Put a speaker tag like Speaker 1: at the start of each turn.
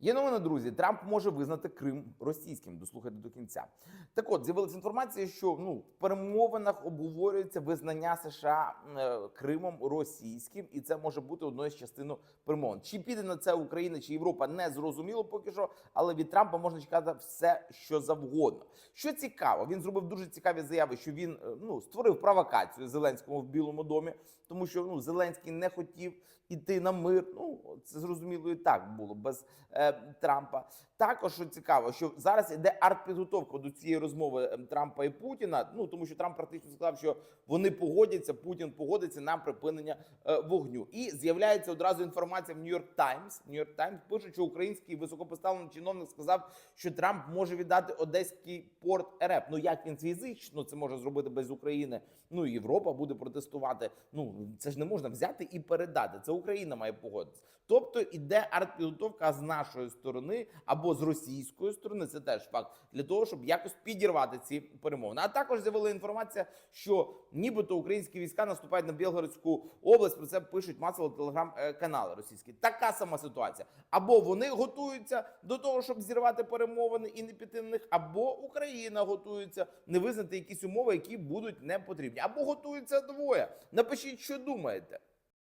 Speaker 1: Є новина, друзі. Трамп може визнати Крим російським. Дослухайте до кінця. Так от з'явилася інформація, що ну в перемовинах обговорюється визнання США е, Кримом російським, і це може бути одною з частин перемовин. Чи піде на це Україна чи Європа, не зрозуміло поки що, але від Трампа можна чекати все, що завгодно. Що цікаво, він зробив дуже цікаві заяви, що він е, ну створив провокацію Зеленському в Білому домі, тому що ну Зеленський не хотів іти на мир. Ну це зрозуміло і так було без е, Трампа. Також що цікаво, що зараз іде артпідготовка до цієї розмови е, Трампа і Путіна. Ну тому що Трамп практично сказав, що вони погодяться, Путін погодиться на припинення е, вогню. І з'являється одразу інформація в Нью-Йорк Таймс. Нью-Йорк Таймс пише, що український високопоставлений чиновник сказав, що Трамп може віддати одеський порт РФ. Ну як він фізично це може зробити без України? Ну Європа буде протестувати. Ну це ж не можна взяти і передати. Це Україна має погодитися. Тобто іде артпідготовка з нашої сторони або з російської сторони. Це теж факт для того, щоб якось підірвати ці перемовини. А також з'явила інформація, що нібито українські війська наступають на Білгородську область. Про це пишуть масово телеграм-канали російські. Така сама ситуація. Або вони готуються до того, щоб зірвати перемовини і не піти на них, або Україна готується не визнати якісь умови, які будуть не потрібні, або готуються двоє. Напишіть, що думаєте.